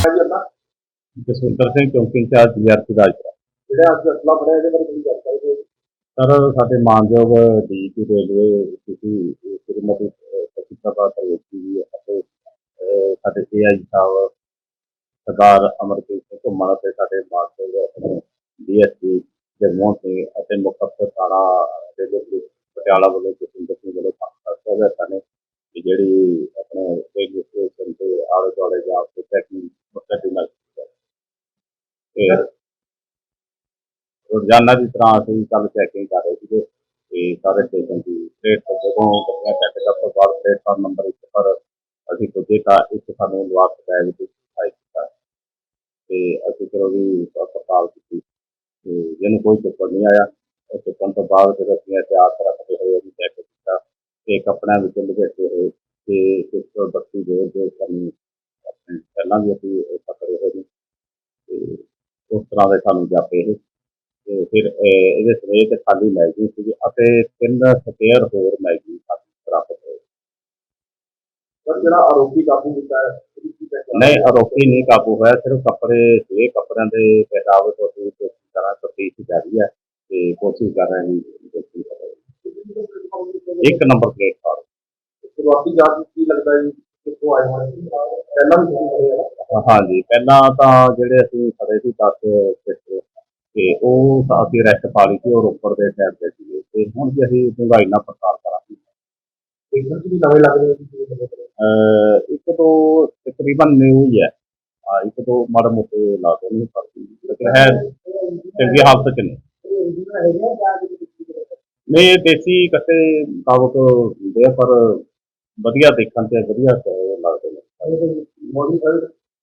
ਭਾਜੀ ਆਪਣਾ ਜਸਵਿੰਦਰ ਸਿੰਘ ਚੌਂਕੀ ਇੰਚਾਰਜ ਜੀਆਰਪੀ ਰਾਜਪੁਰਾ ਜਿਹੜਾ ਅੱਜ ਅਸਲਾ ਫੜਿਆ ਇਹਦੇ ਬਾਰੇ ਕੀ ਗੱਲ ਕਰਦੇ ਸਰ ਸਾਡੇ ਮਾਨਯੋਗ ਡੀਟੀ ਰੇਲਵੇ ਤੁਸੀਂ ਸ਼੍ਰੀਮਤੀ ਸਤਿਤਾ ਸਰਵੇਚੀ ਜੀ ਅਤੇ ਸਾਡੇ ਏਆਈ ਸਾਹਿਬ ਸਰਦਾਰ ਅਮਰਜੀਤ ਸਿੰਘ ਘੁੰਮਣ ਅਤੇ ਸਾਡੇ ਮਾਨਯੋਗ ਡੀਐਸਪੀ ਜਗਮੋਹਨ ਸਿੰਘ ਅਤੇ ਮੁੱਖ ਅਫਸਰ ਥਾਣਾ ਰੇਲਵੇ ਪੁਲਿਸ ਪਟਿਆਲਾ ਵੱਲੋਂ ਜਸਵਿੰਦਰ ਸਿੰਘ ਵੱਲੋਂ ਹਦਾਇਤਾਂ ਨੇ ਜਿਹੜੀ ਆਪਣੇ ਰੇਲਵੇ ਸਟੇਸ਼ਨ ਤੇ ਆਲੇ ਦੁਆਲੇ ਜਾ ਕੇ ਚੈਕਿੰਗ ਮੁਕੱਦਮੇ ਨਾਲ ਕੀਤੀ ਜਾਵੇ। ਫਿਰ ਰੋਜ਼ਾਨਾ ਦੀ ਤਰ੍ਹਾਂ ਅਸੀਂ ਕੱਲ ਚੈਕਿੰਗ ਕਰ ਰਹੇ ਸੀਗੇ ਤੇ ਸਾਰੇ ਸਟੇਸ਼ਨ ਦੀ ਪਲੇਟਫਾਰਮ ਜਦੋਂ ਗੱਡੀਆਂ ਚੈੱਕ ਕਰਨ ਤੋਂ ਬਾਅਦ ਪਲੇਟਫਾਰਮ ਨੰਬਰ 1 ਪਰ ਅਸੀਂ ਪੁੱਜੇ ਤਾਂ ਇੱਕ ਸਾਨੂੰ ਨਿਵਾਸ ਬੈਗ ਵਿੱਚ ਦਿਖਾਈ ਦਿੱਤਾ ਤੇ ਅਸੀਂ ਫਿਰ ਉਹਦੀ ਪੜਤਾਲ ਕੀਤੀ ਤੇ ਜਿਹਨੂੰ ਕੋਈ ਚੁੱਕਣ ਨਹੀਂ ਆਇਆ, ਉਹ ਚੁੱਕਣ ਤੋਂ ਬਾਅਦ ਫਿਰ ਅਸੀਂ ਇਤਿਹਾਸ ਰੱਖਦੇ ਹੋਏ ਉਹਨੂੰ ਚੈੱਕ ਕੀਤਾ ਤੇ ਕੱਪੜਿਆਂ ਵਿੱਚ ਲਪੇਟੇ ਹੋਏ ਤੇ 132 ਜੋੜ ਜੋ ਸਾਨੂੰ ਪਹਿਲਾਂ ਵੀ ਅਸੀਂ ਇਹ ਪਕੜੇ ਹੋਏ ਨੇ ਤੇ ਉਸ ਤਰ੍ਹਾਂ ਦੇ ਸਾਨੂੰ ਜਾਪੇ ਇਹ ਤੇ ਫਿਰ ਇਹਦੇ ਸਮੇਤ ਖਾਲੀ ਮੈਗਜ਼ੀਨ ਸੀਗੀ ਅਤੇ ਤਿੰਨ ਸਪੇਅਰ ਹੋਰ ਮੈਗਜ਼ੀਨ ਸਾਨੂੰ ਪ੍ਰਾਪਤ ਹੋਏ। ਸਰ ਜਿਹੜਾ ਆਰੋਪੀ ਕਾਬੂ ਕੀਤਾ ਹੈ ਨਹੀਂ ਆਰੋਪੀ ਨਹੀਂ ਕਾਬੂ ਹੋਇਆ ਸਿਰਫ ਕੱਪੜੇ ਸੀਗੇ ਕੱਪੜਿਆਂ ਦੇ ਪਹਿਰਾਵੇ ਤੋਂ ਅਸੀਂ ਕੋਸ਼ਿਸ਼ ਕਰ ਤਫਤੀਸ਼ ਜਾਰੀ ਹੈ ਤੇ ਕੋਸ਼ਿਸ਼ ਕਰ ਰਹੇ ਹਾਂ। ਇੱਕ ਨੰਬਰ ਪਲੇਟਫਾਰਮ। ਸ਼ੁਰੂਆਤੀ ਜਾਂਚ ਕੀ ਲੱਗਦਾ ਹੈ ਜੀ ਕਿੱਥੋਂ ਆਏ ਨੇ? ਪਹਿਲਾਂ ਵੀ ਹਾਂਜੀ ਪਹਿਲਾਂ ਤਾਂ ਜਿਹੜੇ ਅਸੀਂ ਫੜੇ ਸੀ 10 ਸਿੱਖ ਤੇ ਉਹ ਤਾਂ ਅਸੀਂ ਰੈਸਟ ਪਾ ਲਈ ਸੀ ਉਹ ਰੋਪੜ ਦੇ ਸਾਈਡ ਤੇ ਸੀਗੇ। ਤੇ ਹੁਣ ਵੀ ਅਸੀਂ ਡੂੰਘਾਈ ਨਾਲ ਪੜਤਾਲ ਕਰਾਂਗੇ। ਦੇਖਣ ਚ ਵੀ ਨਵੇਂ ਲੱਗ ਰਹੇ ਨੇ ਜੀ ਇਹ ਨਵੇਂ ਅਹ ਇੱਕ ਤੋਂ ਤਕਰੀਬਨ ਨਿਊ ਹੀ ਹੈ। ਆ ਇੱਕ ਤੋਂ ਮਾੜੇ ਮੋਟੇ ਲਾਦੇ ਨਹੀਂ ਪਰ ਲੇਕਿਨ ਹੈ ਚੰਗੀ ਹਾਲਤ ਚ ਨਹੀਂ ਇਹ ਦੇਸੀ ਕੱਟੇ ਮੁਤਾਬਕ ਹੁੰਦੇ ਪਰ ਵਧੀਆ ਦੇਖਣ ਤੇ ਵਧੀਆ ਲੱਗਦੇ ਨੇ। ਮੋਡੀਫਾਈਡ